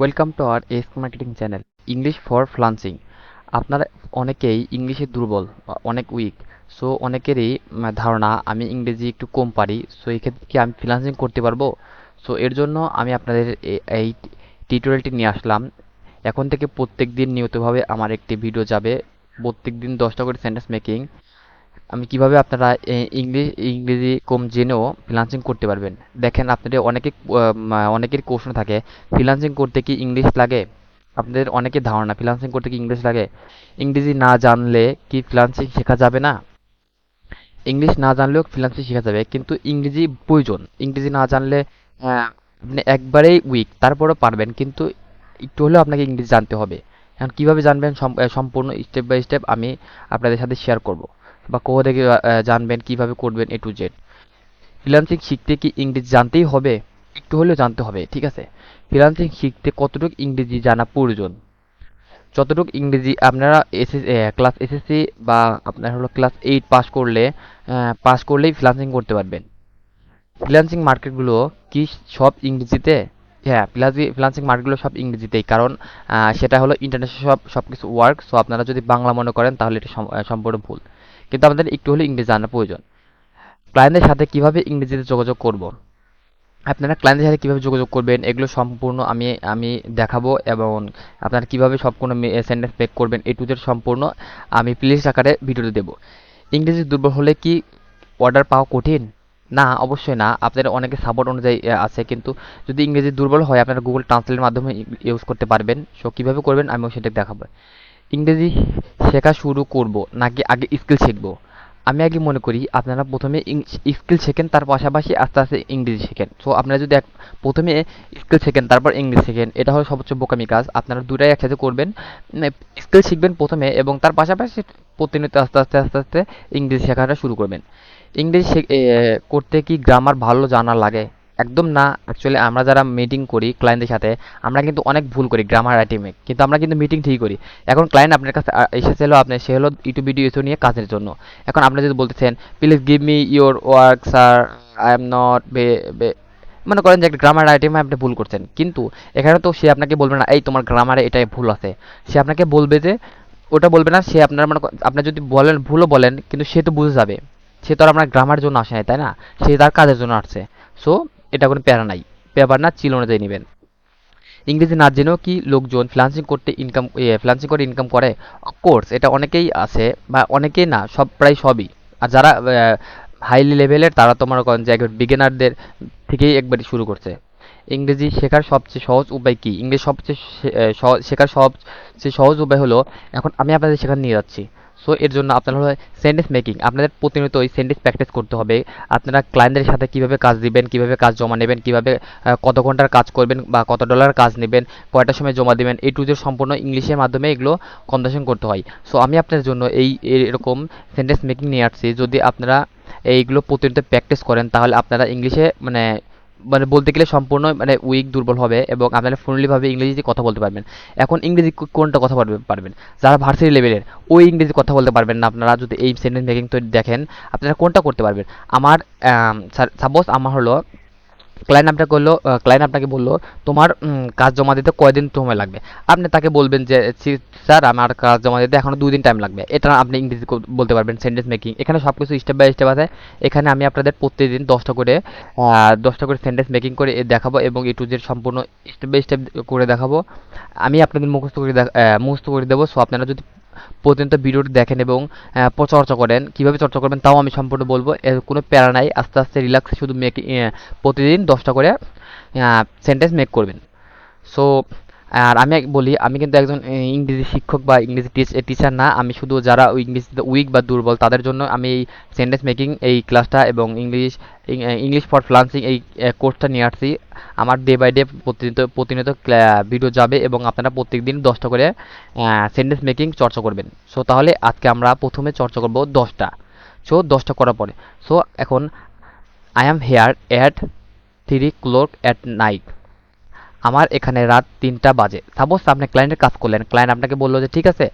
Welcome to our ask marketing channel English for freelancing আপনারা অনেকেই ইংলিশে দুর্বল অনেক উইক সো অনেকেরই ধারণা আমি ইংরেজি একটু কম পারি সো এক্ষেত্রে কি আমি ফ্রিল্যান্সিং করতে পারব? সো এর জন্য আমি আপনাদের এই টিউটোরিয়ালটি নিয়ে আসলাম। এখন থেকে প্রত্যেক দিন নিয়মিতভাবে আমার একটি ভিডিও যাবে। প্রত্যেক দিন দশটা করে সেন্টেন্স মেকিং আমি কীভাবে আপনারা ইংলিশ ইংরেজি কম জেনেও ফ্রিল্যান্সিং করতে পারবেন? দেখেন, আপনাদের অনেকে অনেকের কোশ্চেন থাকে ফ্রিল্যান্সিং করতে কি ইংলিশ লাগে? আপনাদের অনেকের ধারণা ফ্রিল্যান্সিং করতে কি ইংলিশ লাগে? ইংরেজি না জানলে কি ফ্রিল্যান্সিং শেখা যাবে না? ইংলিশ না জানলেও ফ্রিল্যান্সিং শেখা যাবে, কিন্তু ইংরেজি প্রয়োজন। ইংরেজি না জানলে আপনি একবারেই উইক তারপরেও পারবেন, কিন্তু একটু হলেও আপনাকে ইংরেজি জানতে হবে। এখন কীভাবে জানবেন সম্পূর্ণ স্টেপ বাই স্টেপ আমি আপনাদের সাথে শেয়ার করব। বা কোথা থেকে জানবেন, কীভাবে করবেন এ টু জেড ফ্রিল্যান্সিং শিখতে কি ইংরেজি জানতেই হবে? একটু হলেও জানতে হবে, ঠিক আছে? ফ্রিল্যান্সিং শিখতে কতটুকু ইংরেজি জানা প্রয়োজন? যতটুকু ইংরেজি আপনারা এসএস ক্লাস এসএসসি বা আপনার হলো ক্লাস এইট পাস করলে পাস করলেই ফ্রিল্যান্সিং করতে পারবেন। ফ্রিল্যান্সিং মার্কেটগুলো কি সব ইংরেজিতে? হ্যাঁ ফ্রিল্যান্সিং মার্কেটগুলো সব ইংরেজিতেই। কারণ সেটা হলো ইন্টারন্যাশনাল সব সব কিছু ওয়ার্ক সো আপনারা যদি বাংলা মনে করেন তাহলে এটা সম্পূর্ণ ভুল। কিন্তু আপনাদের একটু হলে ইংরেজি জানা প্রয়োজন। ক্লায়েন্টের সাথে কীভাবে ইংরেজিতে যোগাযোগ করব? আপনারা ক্লায়েন্টের সাথে কীভাবে যোগাযোগ করবেন? এগুলো সম্পূর্ণ আমি আমি দেখাবো এবং আপনারা কীভাবে কোনো সেন্টেন্স মেক করবেন, এ টু জেড সম্পূর্ণ আমি প্লেলিস্ট আকারে ভিডিওতে দেবো। ইংরেজি দুর্বল হলে কি অর্ডার পাওয়া কঠিন? না, অবশ্যই না। আপনাদের অনেকে সাপোর্ট অনুযায়ী আছে। কিন্তু যদি ইংরেজি দুর্বল হয়, আপনারা গুগল ট্রান্সলেটের মাধ্যমে ইউজ করতে পারবেন। সো কীভাবে করবেন, আমিও সেটা দেখাবো। ইংরেজি শেখা শুরু করব নাকি আগে স্কিল শিখব? আমি আগে মনে করি আপনারা প্রথমে স্কিল শেখেন, তার পাশাপাশি আস্তে আস্তে ইংরেজি শেখেন। সো আপনারা যদি এক প্রথমে স্কিল শেখেন, তারপর ইংলিশ শেখেন, এটা হলো সবচেয়ে বোকামি কাজ। আপনারা দুটাই একসাথে করবেন। স্কিল শিখবেন প্রথমে এবং তার পাশাপাশি প্রতিনিয়ত আস্তে আস্তে আস্তে আস্তে ইংরেজি শেখাটা শুরু করবেন। ইংরেজি করতে কি গ্রামার ভালো জানা লাগে? একদম না অ্যাকচুয়ালি আমরা যারা মিটিং করি ক্লায়েন্টের সাথে, আমরা কিন্তু অনেক ভুল করি গ্রামার রাইটিংয়ে কিন্তু আমরা কিন্তু মিটিং ঠিকই করি। এখন ক্লায়েন্ট আপনার কাছে এসেছিল আপনি সে হলো ইউটিউব ভিডিও এসে নিয়ে কাজের জন্য। এখন আপনি যদি বলতেছেন please give me your work sir I am not bay মনে করেন যে একটা গ্রামার রাইটিংয়ে আপনি ভুল করছেন। কিন্তু এখানে তো সে আপনাকে বলবে না, এই তোমার গ্রামারে এটাই ভুল আছে। সে আপনাকে বলবে যে, ওটা বলবে না, সে আপনার মনে করেন- আপনি যদি বলেন, ভুলও বলেন, কিন্তু সে তো বুঝে যাবে। সে তো আর আপনার গ্রামার জন্য আসে নাই, তাই না? সে তার কাজের জন্য আসছে। সো এটা কোনো প্যারা নাই। ব্যাপার না, চিল অনুযায়ী নেবেন। ইংরেজি না জেনেও কি লোকজন ফ্রিল্যান্সিং করতে ইনকাম ফ্রিল্যান্সিং করে ইনকাম করে? কোর্স এটা অনেকেই আছে বা অনেকেই না, সব, প্রায় সবই। আর যারা হাইলি লেভেলের তারা তো মনে করেন যে একবার বিগিনারদের থেকেই একবারই শুরু করছে। ইংরেজি শেখার সবচেয়ে সহজ উপায় কি? ইংরেজি সবচেয়ে শেখার সবচেয়ে সহজ উপায় হলো, এখন আমি আপনাদের সেখানে নিয়ে যাচ্ছি। সো এর জন্য আপনার হলো সেন্টেন্স মেকিং আপনাদের প্রতিনিয়ত ওই সেন্টেন্স প্র্যাকটিস করতে হবে। আপনারা ক্লায়েন্টের সাথে কীভাবে কাজ দিবেন, কীভাবে কাজ জমা নেবেন, কীভাবে কত ঘণ্টার কাজ করবেন বা কত ডলার কাজ নেবেন, কয়টার সময় জমা দিবেন, এই টু সম্পূর্ণ ইংলিশের মাধ্যমে এগুলো কনভার্সেশন করতে হয়। সো আমি আপনাদের জন্য এই এরকম সেন্টেন্স মেকিং নিয়ে আসছি। যদি আপনারা এইগুলো প্রতিনিয়ত প্র্যাকটিস করেন, তাহলে আপনারা ইংলিশে মানে মানে বলতে গেলে সম্পূর্ণ মানে উইক দুর্বল হবে এবং আপনারা ফ্রেন্ডলিভাবে ইংরেজিতে কথা বলতে পারবেন। এখন ইংরেজি কোনটা কথা বলতে পারবেন? যারা ভার্সিটি লেভেলের ওই ইংরেজি কথা বলতে পারবেন না। আপনারা যদি এই সেন্টেন্স মেকিং তো দেখেন, আপনারা কোনটা করতে পারবেন? আমার সাপোজ আমার হলো ক্লায়েন্ট আপনাকে বলল ক্লায়েন্ট আপনাকে বলল, তোমার কাজ জমা দিতে কয়দিন সময় লাগবে? আপনি তাকে বলবেন যে স্যার, আমার কাজ জমা দিতে এখনও দুই দিন টাইম লাগবে। এটা আপনি ইংরেজি বলতে পারবেন সেন্টেন্স মেকিং এখানে সব কিছু স্টেপ বাই স্টেপ আছে। এখানে আমি আপনাদের প্রতিদিন দশটা করে দশটা করে সেন্টেন্স মেকিং করে দেখাবো এবং এ টু জেড সম্পূর্ণ স্টেপ বাই স্টেপ করে দেখাবো। আমি আপনাদের মুখস্থ করে মুখস্থ করে দেবো। সো আপনারা যদি প্রতিনিয়ত ভিডিওটি দেখেন এবং চর্চা করেন। কীভাবে চর্চা করবেন তাও আমি সম্পূর্ণ বলব। এর কোনো প্যারা নাই। আস্তে আস্তে রিল্যাক্স শুধু মেক প্রতিদিন দশটা করে সেন্টেন্স মেক করবেন। সো আর আমি বলি, আমি কিন্তু একজন ইংরেজি শিক্ষক বা ইংরেজি টিচার না। আমি শুধু যারা ওই ইংরেজিতে উইক বা দুর্বল, তাদের জন্য আমি এই সেন্টেন্স মেকিং এই ক্লাসটা এবং ইংলিশ ইংলিশ ফর ফ্লান্সিং এই কোর্সটা নিয়ে আসছি। আমার ডে বাই ডে প্রতিনিয়ত প্রতিনিয়ত ভিডিও যাবে এবং আপনারা প্রত্যেক দিন দশটা করে সেন্টেন্স মেকিং চর্চা করবেন। সো তাহলে আজকে আমরা প্রথমে চর্চা করব দশটা। সো দশটা করার পরে। সো এখন I am here at three clock at night আমার এখানে রাত তিনটা বাজে। সাপোজ আপনি ক্লায়েন্টের কাজ করলেন। ক্লায়েন্ট আপনাকে বলল যে, ঠিক আছে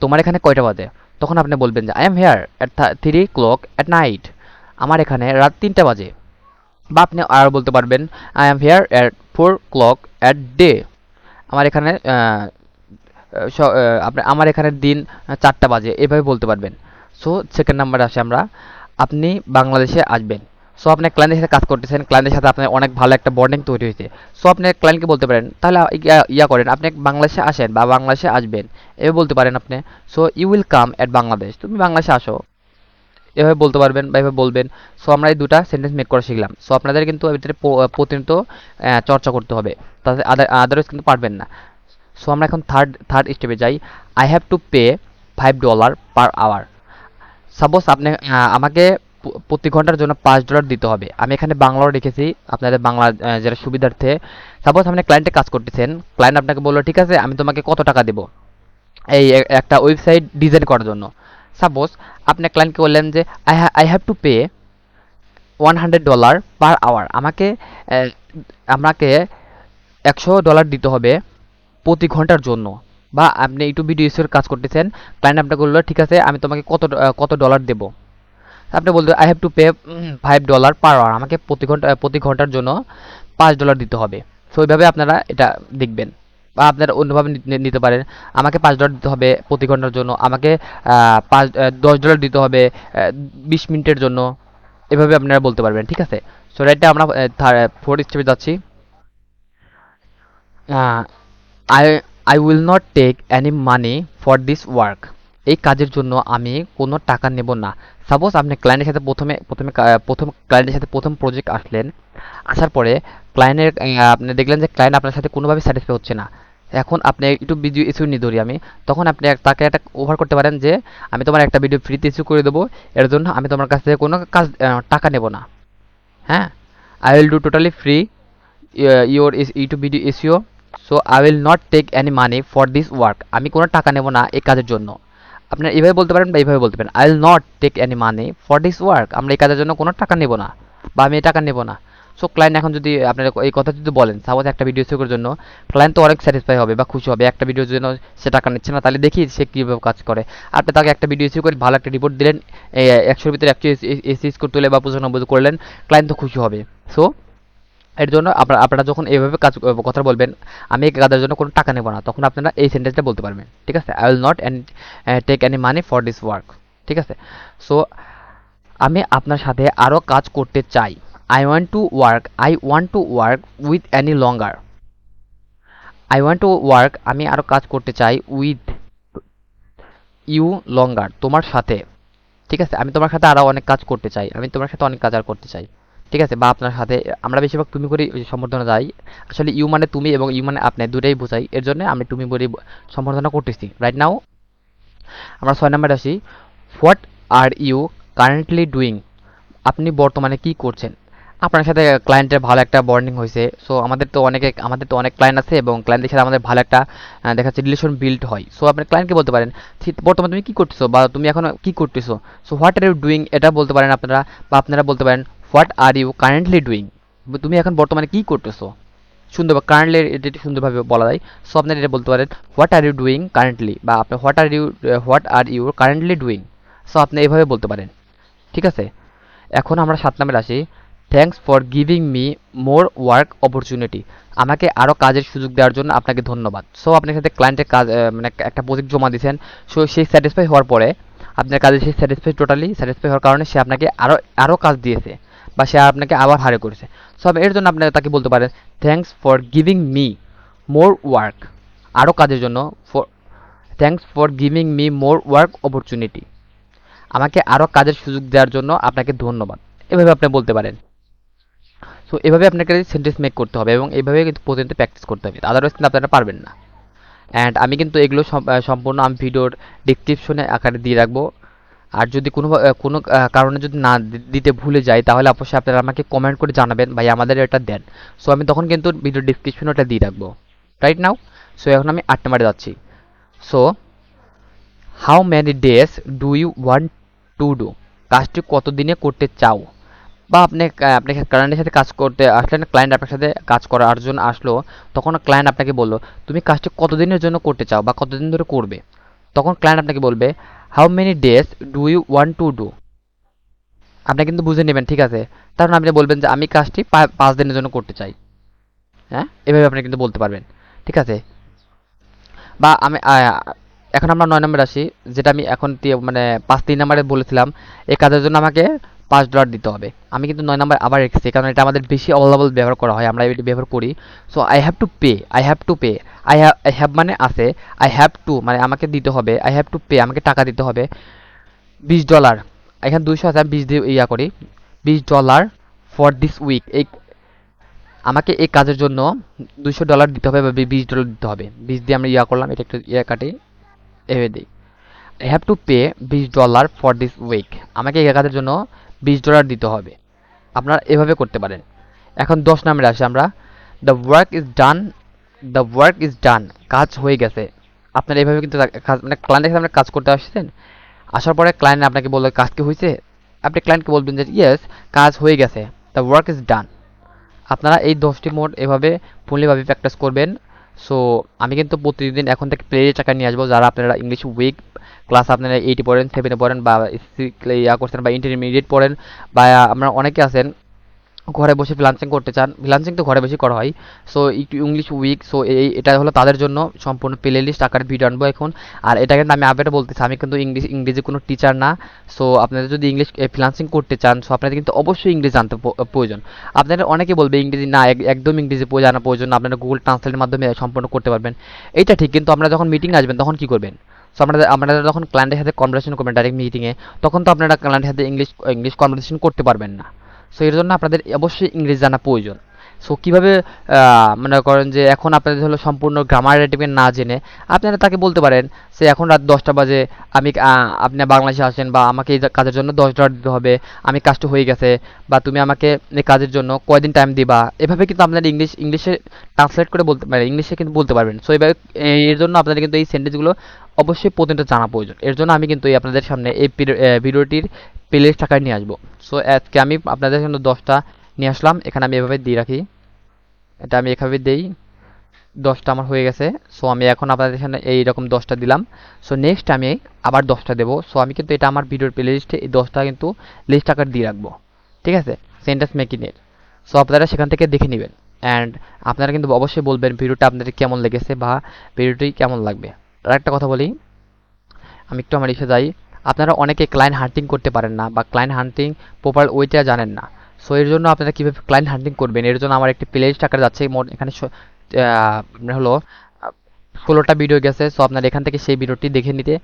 তোমার এখানে কয়টা বাজে? তখন আপনি বলবেন যে I am here at three clock at night আমার এখানে রাত তিনটা বাজে। বা আপনি আর বলতে পারবেন I am here at four clock at day আমার এখানে আপনার আমার এখানে দিন চারটা বাজে। এভাবে বলতে পারবেন। সো সেকেন্ড নাম্বারে আসে আমরা, আপনি বাংলাদেশে আসবেন। সো আপনি ক্লায়েন্টের সাথে কাজ করতেছেন ক্লায়েন্টের সাথে আপনার অনেক ভালো একটা বন্ডিং তৈরি হয়েছে। সো আপনি ক্লায়েন্টকে বলতে পারেন, তাহলে ইয়া- করেন, আপনি বাংলাদেশে আসেন বা বাংলাদেশে আসবেন। এভাবে বলতে পারেন আপনি so you will come at Bangladesh তুমি বাংলাদেশে আসো। এভাবে বলতে পারবেন বা এভাবে বলবেন। সো আমরা এই দুটা সেন্টেন্স মেক করা শিখলাম। সো আপনাদের কিন্তু এটাতে প্রতিনিয়ত চর্চা করতে হবে। তাতে আদারওয়াইজ কিন্তু পারবেন না। সো আমরা এখন থার্ড থার্ড স্টেপে যাই। I have to pay five dollar per hour suppose আপনি আমাকে প্রতি ঘণ্টার জন্য পাঁচ ডলার দিতে হবে। আমি এখানে বাংলাও রেখেছি। আপনাদের বাংলা যেটা সুবিধার্থে সাপোজ আপনি ক্লায়েন্টে কাজ করতেছেন ক্লায়েন্ট আপনাকে বলল, ঠিক আছে, আমি তোমাকে কত টাকা দেবো? এই একটা ওয়েবসাইট ডিজাইন করার জন্য। সাপোজ আপনি ক্লায়েন্টকে বললেন যে I I have to pay one hundred dollar per hour আমাকে আমাকে একশো ডলার দিতে হবে প্রতি ঘণ্টার জন্য। বা আপনি ইউটিউব ভিডিও কাজ করতেছেন ক্লায়েন্ট আপনাকে বলল, ঠিক আছে, আমি তোমাকে কত কত ডলার দেবো? আপনি বলতে I have to pay five dollar per hour আমাকে প্রতি ঘণ্টা, প্রতি ঘণ্টার জন্য পাঁচ ডলার দিতে হবে। সো ওইভাবে আপনারা এটা দেখবেন। বা আপনারা অন্যভাবে নিতে পারেন। আমাকে পাঁচ ডলার দিতে হবে প্রতি ঘণ্টার জন্য। আমাকে পাঁচ দশ ডলার দিতে হবে বিশ মিনিটের জন্য। এভাবে আপনারা বলতে পারবেন, ঠিক আছে? সো রাইটটা আমরা ফোর্থ স্টেপে যাচ্ছি। I I will not take any money for this work এই কাজের জন্য আমি কোনো টাকা নেব না। সাপোজ আপনি ক্লায়েন্টের সাথে প্রথমে প্রথমে প্রথম ক্লায়েন্টের সাথে প্রথম প্রজেক্ট আসলেন, আসার পরে ক্লায়েন্টের আপনি দেখলেন যে ক্লায়েন্ট আপনার সাথে কোনোভাবে স্যাটিসফাই হচ্ছে না। এখন আপনি একটু ভিডিও ইস্যু নিয়ে ধরি আমি। তখন আপনি তাকে একটা ওভার করতে পারেন যে, আমি তোমার একটা ভিডিও ফ্রিতে ইস্যু করে দেবো। এর জন্য আমি তোমার কাছ থেকে কোনো কাজ টাকা নেব না। হ্যাঁ? I will do totally free your YouTube video issue so I will not take any money for this work আমি কোনো টাকা নেব না এই কাজের জন্য। আপনারা এইভাবে বলতে পারেন বা এইভাবে বলতে পারেন I will not take any money for this work আমরা এই কাজের জন্য কোনো টাকা নেব না বা আমি এই টাকা নেব না। সো ক্লায়েন্ট এখন যদি আপনারা এই কথা যদি বলেন সাপোজ একটা ভিডিও করার জন্য ক্লায়েন্ট তো অনেক স্যাটিসফাই হবে বা খুশি হবে, একটা ভিডিওর জন্য সে টাকা নিচ্ছে না, তাহলে দেখি সে কীভাবে কাজ করে। আপনি তাকে একটা ভিডিও ইস্যু করে ভালো একটা রিপোর্ট দিলেন একশোর ভিতরে একশো এসি স্কোর তুলে বা পঁচানব্বই করলেন ক্লায়েন্ট তো খুশি হবে। সো এর জন্য আপনারা আপনারা যখন এইভাবে কাজ, কথা বলবেন, আমি এই কাজের জন্য কোনো টাকা নেব না। তখন আপনারা এই সেন্টেন্সটা বলতে পারবেন, ঠিক আছে? I will not and take any money for this work ঠিক আছে? সো আমি আপনার সাথে আরও কাজ করতে চাই। I want to work I want to work with any longer I want to work আমি আরও কাজ করতে চাই উইথ ইউ লঙ্গার তোমার সাথে, ঠিক আছে? আমি তোমার সাথে আরও অনেক কাজ করতে চাই, আমি তোমার সাথে অনেক কাজ আর করতে চাই। ঠিক আছে? বা আপনার সাথে, আমরা বেশিরভাগ তুমি করে সম্বর্ধনা যাই আসলে ইউ মানে তুমি এবং ইউ মানে আপনি দুটাই বোঝাই। এর জন্য আমি তুমি বলে সম্বর্ধনা করতেছি। রাইট নাও আমরা ছয় নম্বরে আসি। What are you currently doing আপনি বর্তমানে কি করছেন? আপনার সাথে ক্লায়েন্টের ভালো একটা বন্ডিং হয়েছে। সো আমাদের তো অনেকে, আমাদের তো অনেক ক্লায়েন্ট আছে এবং ক্লায়েন্টের সাথে আমাদের ভালো একটা দেখা যাচ্ছে রিলেশন বিল্ড হয়। সো আপনি ক্লায়েন্টকে বলতে পারেন বর্তমানে তুমি কী করতেছো? বা তুমি এখন কী করতেছো? So what are you doing এটা বলতে পারেন আপনারা বা আপনারা বলতে পারেন what are you currently doing তুমি এখন বর্তমানে কী করতেছো? সুন্দর কারেন্টলি এটা সুন্দরভাবে বলা যায়। সো আপনার এটা বলতে পারেন what are you doing currently বা আপনি what are you what are you currently doing so আপনি এভাবে বলতে পারেন। ঠিক আছে? এখন আমরা সাত নাম্বার আসি। Thanks for giving me more work opportunity আমাকে আরও কাজের সুযোগ দেওয়ার জন্য আপনাকে ধন্যবাদ। সো আপনার সাথে ক্লায়েন্টের কাজ মানে একটা প্রজেক্ট জমা দিয়েছেন। সো সেই স্যাটিসফাই হওয়ার পরে আপনার কাজে সেই স্যাটিসফাই টোটালি স্যাটিসফাই হওয়ার কারণে সে আপনাকে আরও আরও কাজ দিয়েছে। বা সে আপনাকে আবার হারে করেছে। সো এর জন্য আপনি তাকে বলতে পারেন thanks for giving me more work আরও কাজের জন্য for thanks for giving me more work opportunity আমাকে আরও কাজের সুযোগ দেওয়ার জন্য আপনাকে ধন্যবাদ। এভাবে আপনি বলতে পারেন। সো এভাবে আপনাকে সেন্টেন্স মেক করতে হবে এবং এইভাবে কিন্তু প্রতিদিন প্র্যাকটিস করতে হবে। আদারওয়াইজ কিন্তু আপনারা পারবেন না। অ্যান্ড আমি কিন্তু এগুলো সম্পূর্ণ আমি ভিডিওর ডিসক্রিপশনে আকারে দিয়ে রাখব। আর যদি কোনো কোনো কারণে যদি না দিতে ভুলে যাই, তাহলে অবশ্যই আপনারা আমাকে কমেন্ট করে জানাবেন। ভাই, আমাদের এটা দেন। সো আমি তখন কিন্তু ভিডিও ডিসক্রিপশনে ওটা দিয়ে রাখব। রাইট নাও সো এখন আমি আট নম্বরে যাচ্ছি। So how many days do you want to do কাজটি কত দিনে করতে চাও? বা আপনি আপনি ক্লায়েন্টের সাথে কাজ করতে আসলেন ক্লায়েন্ট আপনার সাথে কাজ করার জন্য আসলো, তখন ক্লায়েন্ট আপনাকে বলল, তুমি কাজটি কতদিনের জন্য করতে চাও বা কতদিন ধরে করবে? তখন ক্লায়েন্ট আপনাকে বলবে how many days do you want to do আপনি কিন্তু বুঝে নেবেন, ঠিক আছে? কারণ আপনি বলবেন যে আমি কাজটি পাঁচ দিনের জন্য করতে চাই। হ্যাঁ? এভাবে আপনি কিন্তু বলতে পারবেন, ঠিক আছে? বা আমি এখন আমরা নয় নম্বর আসি, যেটা আমি এখন মানে পাঁচ, তিন নম্বরে বলেছিলাম এই কাজের জন্য আমাকে পাঁচ ডলার দিতে হবে। আমি কিন্তু নয় নম্বর আবার রেখেছি, কারণ এটা আমাদের বেশি অবলাবল ব্যবহার করা হয়, আমরা এটি ব্যবহার করি। So I have to pay I have to pay I have I have মানে আছে আই হ্যাভ টু মানে আমাকে দিতে হবে আই হ্যাভ টু পে আমাকে টাকা দিতে হবে। বিশ ডলার এখানে দুইশো আছে, আমি বিশ দিয়ে ইয়া করি। বিশ ডলার ফর দিস উইক এই, আমাকে এই কাজের জন্য দুইশো ডলার দিতে হবে বা বিশ ডলার দিতে হবে। বিশ দিয়ে আমরা ইয়া করলাম, এটা একটু ইয়া কাটি, এভাবে দিই। আই হ্যাভ টু পে বিশ ডলার ফর দিস উইক আমাকে এই কাজের জন্য বিশ ডলার দিতে হবে। আপনারা এভাবে করতে পারেন। এখন দশ নাম্বারে আসি আমরা। The work is done the work is done কাজ হয়ে গেছে। আপনারা এভাবে কিন্তু মানে ক্লায়েন্টের সাথে আপনারা কাজ করতে আসছেন। আসার পরে ক্লায়েন্ট আপনাকে বলবে কাজ কি হয়েছে? আপনি ক্লায়েন্টকে বলবেন যে ইয়েস কাজ হয়ে গেছে। দ্য ওয়ার্ক ইজ ডান আপনারা এই দশটি মোড এভাবে ফুললিভাবে প্র্যাকটিস করবেন। সো আমি কিন্তু প্রতিদিন এখন থেকে প্লে টাকা নিয়ে আসব। যারা আপনারা ইংলিশ উইক ক্লাস আপনারা এইটে পড়েন সেভেনে পড়েন বা ইয়া করছেন বা ইন্টারমিডিয়েট পড়েন বা আমরা অনেকে আছেন ঘরে বসে ফ্রিলান্সিং করতে চান ফ্রিলান্সিং তো ঘরে বসে করা হয় সো একটু ইংলিশ উইক সো এই এটা হলো তাদের জন্য সম্পূর্ণ প্লে লিস্ট আকারে ভিডিও আনব এখন। আর এটা কিন্তু আমি আবেটা বলতেছি, আমি কিন্তু ইংলিশ ইংরেজি কোনো টিচার না সো আপনারা যদি ইংলিশ ফ্রিলান্সিং করতে চান সো আপনাদের কিন্তু অবশ্যই ইংরেজি জানতে প্রয়োজন। আপনারা অনেকে বলবে ইংরেজি না, এক- একদম ইংরেজি জানা প্রয়োজন আপনারা গুগল ট্রান্সলেটের মাধ্যমে সম্পূর্ণ করতে পারবেন। এইটা ঠিক, কিন্তু আপনারা যখন মিটিং আসবেন, তখন কি করবেন? সো আপনারা আপনারা যখন ক্লায়েন্টের সাথে কনভারসেশন করবেন ডাইরেক্ট মিটিংয়ে তখন তো আপনারা ক্লায়েন্টের সাথে ইংলিশ ইংলিশ কনভারসেশন করতে পারবেন না। সো এর জন্য আপনাদের অবশ্যই ইংরেজি জানা প্রয়োজন। সো কীভাবে মনে করেন যে এখন আপনাদের হলো সম্পূর্ণ গ্রামার রেটিমেন্ট না জেনে, আপনারা তাকে বলতে পারেন, সে এখন রাত দশটা বাজে, আমি আপনি বাংলাদেশে আসেন বা আমাকে এই কাজের জন্য দশ ডলার দিতে হবে, আমি কাজটা হয়ে গেছে, বা তুমি আমাকে এই কাজের জন্য কয়দিন টাইম দিবা? এভাবে কিন্তু আপনারা ইংলিশ, ইংলিশে ট্রান্সলেট করে বলতে পারেন, ইংলিশে কিন্তু বলতে পারবেন। সো এভাবে এর জন্য আপনাদের কিন্তু এই সেন্টেন্সগুলো অবশ্যই প্রতিটা জানা প্রয়োজন। এর জন্য আমি কিন্তু এই আপনাদের সামনে এই ভিডিওটির প্লেলিস্ট টাকায় নিয়ে আসব। সো আজকে আমি আপনাদের জন্য দশটা নিয়ে আসলাম। এখানে আমি এভাবে দিয়ে রাখি। এটা আমি এভাবে দেই। দশটা আমার হয়ে গেছে। সো আমি এখন আপনাদের সামনে এইরকম দশটা দিলাম। সো নেক্সট আমি আবার দশটা দেবো। সো আমি কিন্তু এটা আমার ভিডিওর প্লে লিস্টে এই দশটা কিন্তু লিস্ট আকার দিয়ে রাখব। ঠিক আছে? সেন্টেন্স মেকিংয়ের সো আপনারা সেখান থেকে দেখে নেবেন। অ্যান্ড আপনারা কিন্তু অবশ্যই বলবেন ভিডিওটা আপনাদের কেমন লেগেছে বা ভিডিওটি কেমন লাগবে। আর একটা কথা বলি। আমি একটু আমার ইসে যাই। আপনারা অনেকে ক্লায়েন্ট হান্টিং করতে পারেন না বা ক্লায়েন্ট হান্টিং প্রপার ওইটা জানেন না। সো এর জন্য আপনারা কীভাবে ক্লায়েন্ট হান্টিং করবেন? এর জন্য আমার একটি প্লে টাকা যাচ্ছে। এখানে আপনার হলো ষোলোটা ভিডিও গেছে সো আপনারা এখান থেকে সেই ভিডিওটি দেখে নিতে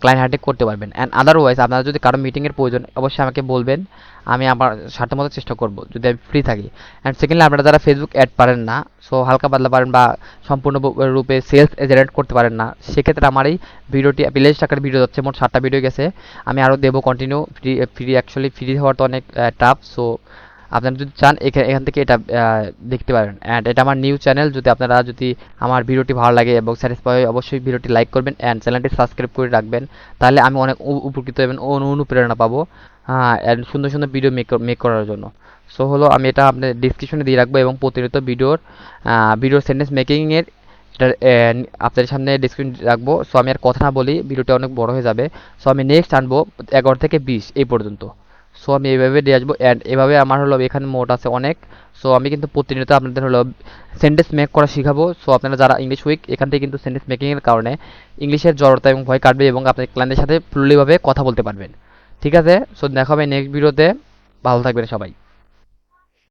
ক্লায়েন্ট হান্টিং করতে পারবেন। অ্যান্ড আদারওয়াইজ আপনারা যদি কারও মিটিংয়ের প্রয়োজন, অবশ্যই আমাকে বলবেন, আমি আমার সাধ্যমতো চেষ্টা করব, যদি আমি ফ্রি থাকি। অ্যান্ড সেকেন্ডলি আপনারা যারা ফেসবুক অ্যাড পারেন না সো হালকা পাতলা পারেন বা সম্পূর্ণ রূপে সেলস জেনারেট করতে পারেন না, সেক্ষেত্রে আমার এই ভিডিওটি প্লেস টাকার ভিডিও যাচ্ছে, মোট সাতটা ভিডিও গেছে। আমি আরও দেবো continue free free actually free হওয়ার তো অনেক টাফ সো আপনারা যদি চান, এখা- এখান থেকে এটা দেখতে পারেন। অ্যান্ড এটা আমার নিউ চ্যানেল যদি আপনারা যদি আমার ভিডিওটি ভালো লাগে এবং স্যাটিসফাই অবশ্যই ভিডিওটি লাইক করবেন অ্যান্ড চ্যানেলটি সাবস্ক্রাইব করে রাখবেন। তাহলে আমি অনেক উপকৃত এবং অনু- অনুপ্রেরণা পাবো হ্যাঁ অ্যান্ড সুন্দর সুন্দর ভিডিও মেক মেক করার জন্য। সো হলো আমি এটা আপনার ডিসক্রিপশনে দিয়ে রাখব এবং প্রতিনিয়ত ভিডিওর ভিডিও সেন্টেন্স মেকিংয়ের এটা আপনাদের সামনে ডিসক্রিপশন রাখব। সো আমি আর কথা না বলি, ভিডিওটা অনেক বড় হয়ে যাবে। সো আমি নেক্সট আনব এগারো থেকে বিশ, এই পর্যন্ত। সো আমি এইভাবে দিয়ে আসব অ্যান্ড এভাবে আমার হলো এখানে মোট আছে অনেক। সো আমি কিন্তু প্রতিনিয়ত আপনাদের হলো সেন্টেন্স মেক করা শিখাবো। সো আপনারা যারা ইংলিশ উইক এখান থেকে কিন্তু সেন্টেন্স মেকিংয়ের কারণে ইংলিশের জড়তা এবং ভয় কাটবে এবং আপনার ক্লায়েন্টের সাথে ফ্লুলিভাবে কথা বলতে পারবেন। ঠিক আছে? সো দেখা হবে নেক্সট ভিডিওতে ভালো থাকবেন সবাই।